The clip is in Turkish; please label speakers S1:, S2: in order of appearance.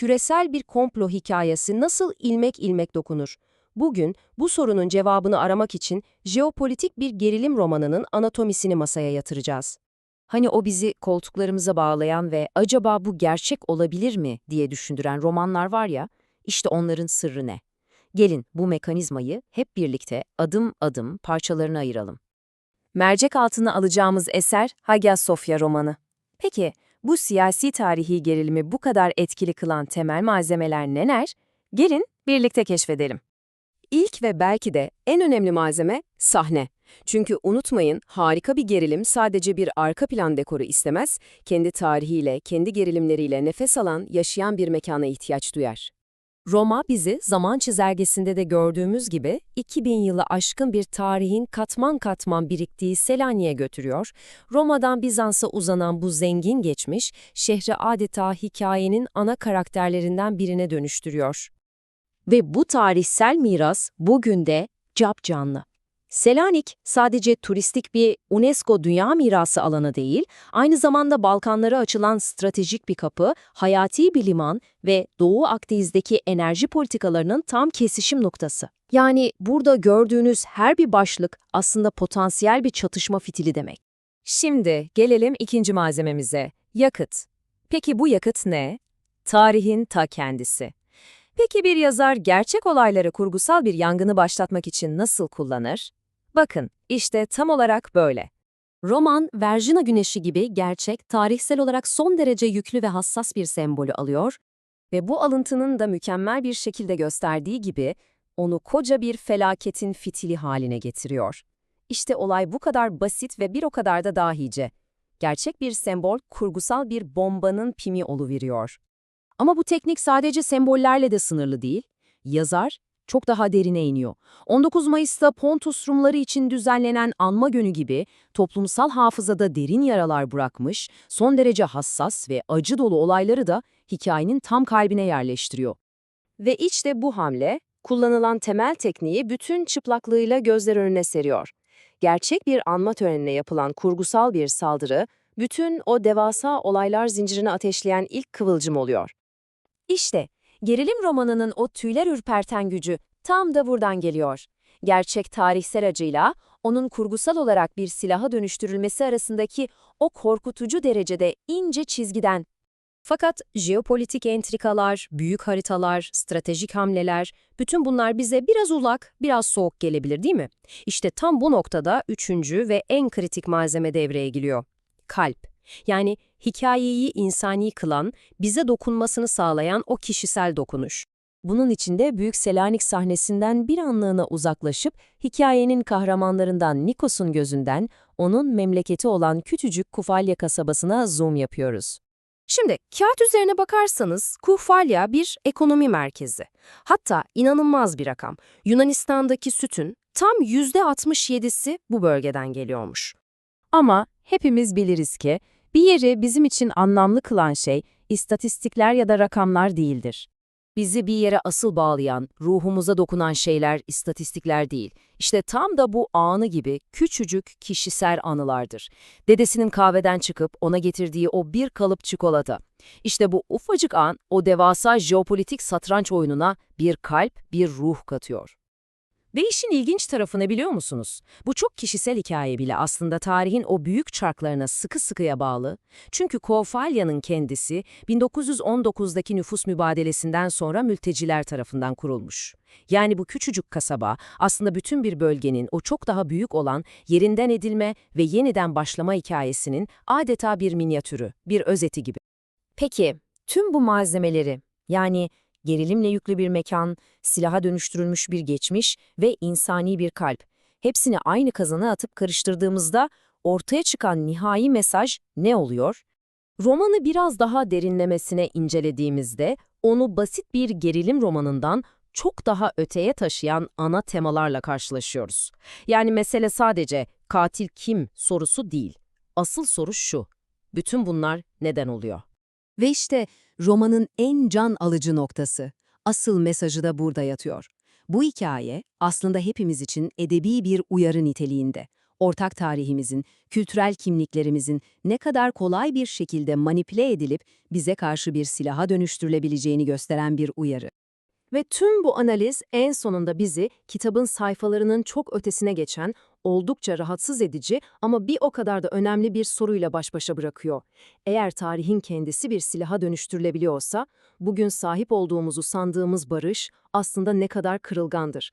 S1: küresel bir komplo hikayesi nasıl ilmek ilmek dokunur? Bugün bu sorunun cevabını aramak için jeopolitik bir gerilim romanının anatomisini masaya yatıracağız. Hani o bizi koltuklarımıza bağlayan ve acaba bu gerçek olabilir mi diye düşündüren romanlar var ya, işte onların sırrı ne? Gelin bu mekanizmayı hep birlikte adım adım parçalarına ayıralım. Mercek altına alacağımız eser Hagia Sophia romanı. Peki, bu siyasi tarihi gerilimi bu kadar etkili kılan temel malzemeler neler? Gelin birlikte keşfedelim. İlk ve belki de en önemli malzeme sahne. Çünkü unutmayın harika bir gerilim sadece bir arka plan dekoru istemez, kendi tarihiyle, kendi gerilimleriyle nefes alan, yaşayan bir mekana ihtiyaç duyar. Roma bizi zaman çizelgesinde de gördüğümüz gibi 2000 yılı aşkın bir tarihin katman katman biriktiği Selanik'e götürüyor. Roma'dan Bizans'a uzanan bu zengin geçmiş, şehri adeta hikayenin ana karakterlerinden birine dönüştürüyor. Ve bu tarihsel miras bugün de capcanlı. Selanik sadece turistik bir UNESCO Dünya Mirası alanı değil, aynı zamanda Balkanlara açılan stratejik bir kapı, hayati bir liman ve Doğu Akdeniz'deki enerji politikalarının tam kesişim noktası. Yani burada gördüğünüz her bir başlık aslında potansiyel bir çatışma fitili demek. Şimdi gelelim ikinci malzememize, yakıt. Peki bu yakıt ne? Tarihin ta kendisi. Peki bir yazar gerçek olayları kurgusal bir yangını başlatmak için nasıl kullanır? Bakın, işte tam olarak böyle. Roman, Vergina güneşi gibi gerçek, tarihsel olarak son derece yüklü ve hassas bir sembolü alıyor ve bu alıntının da mükemmel bir şekilde gösterdiği gibi onu koca bir felaketin fitili haline getiriyor. İşte olay bu kadar basit ve bir o kadar da dahice. Gerçek bir sembol, kurgusal bir bombanın pimi oluveriyor. Ama bu teknik sadece sembollerle de sınırlı değil. Yazar, çok daha derine iniyor. 19 Mayıs'ta Pontus Rumları için düzenlenen anma günü gibi toplumsal hafızada derin yaralar bırakmış, son derece hassas ve acı dolu olayları da hikayenin tam kalbine yerleştiriyor. Ve işte bu hamle, kullanılan temel tekniği bütün çıplaklığıyla gözler önüne seriyor. Gerçek bir anma törenine yapılan kurgusal bir saldırı, bütün o devasa olaylar zincirini ateşleyen ilk kıvılcım oluyor. İşte, gerilim romanının o tüyler ürperten gücü tam da buradan geliyor. Gerçek tarihsel acıyla onun kurgusal olarak bir silaha dönüştürülmesi arasındaki o korkutucu derecede ince çizgiden. Fakat jeopolitik entrikalar, büyük haritalar, stratejik hamleler, bütün bunlar bize biraz ulak, biraz soğuk gelebilir değil mi? İşte tam bu noktada üçüncü ve en kritik malzeme devreye giriyor. Kalp. Yani hikayeyi insani kılan, bize dokunmasını sağlayan o kişisel dokunuş. Bunun içinde Büyük Selanik sahnesinden bir anlığına uzaklaşıp hikayenin kahramanlarından Nikos'un gözünden onun memleketi olan küçücük Kufalya kasabasına zoom yapıyoruz. Şimdi kağıt üzerine bakarsanız Kufalya bir ekonomi merkezi. Hatta inanılmaz bir rakam. Yunanistan'daki sütün tam %67'si bu bölgeden geliyormuş. Ama hepimiz biliriz ki bir yeri bizim için anlamlı kılan şey istatistikler ya da rakamlar değildir. Bizi bir yere asıl bağlayan, ruhumuza dokunan şeyler istatistikler değil. İşte tam da bu anı gibi küçücük kişisel anılardır. Dedesinin kahveden çıkıp ona getirdiği o bir kalıp çikolata. İşte bu ufacık an o devasa jeopolitik satranç oyununa bir kalp, bir ruh katıyor. Ve işin ilginç tarafı ne biliyor musunuz? Bu çok kişisel hikaye bile aslında tarihin o büyük çarklarına sıkı sıkıya bağlı. Çünkü Koufalya'nın kendisi 1919'daki nüfus mübadelesinden sonra mülteciler tarafından kurulmuş. Yani bu küçücük kasaba aslında bütün bir bölgenin o çok daha büyük olan yerinden edilme ve yeniden başlama hikayesinin adeta bir minyatürü, bir özeti gibi. Peki, tüm bu malzemeleri yani gerilimle yüklü bir mekan, silaha dönüştürülmüş bir geçmiş ve insani bir kalp. Hepsini aynı kazana atıp karıştırdığımızda ortaya çıkan nihai mesaj ne oluyor? Romanı biraz daha derinlemesine incelediğimizde onu basit bir gerilim romanından çok daha öteye taşıyan ana temalarla karşılaşıyoruz. Yani mesele sadece katil kim sorusu değil. Asıl soru şu. Bütün bunlar neden oluyor? Ve işte romanın en can alıcı noktası. Asıl mesajı da burada yatıyor. Bu hikaye aslında hepimiz için edebi bir uyarı niteliğinde. ortak tarihimizin, kültürel kimliklerimizin ne kadar kolay bir şekilde manipüle edilip bize karşı bir silaha dönüştürülebileceğini gösteren bir uyarı. Ve tüm bu analiz en sonunda bizi kitabın sayfalarının çok ötesine geçen, oldukça rahatsız edici ama bir o kadar da önemli bir soruyla baş başa bırakıyor. Eğer tarihin kendisi bir silaha dönüştürülebiliyorsa, bugün sahip olduğumuzu sandığımız barış aslında ne kadar kırılgandır?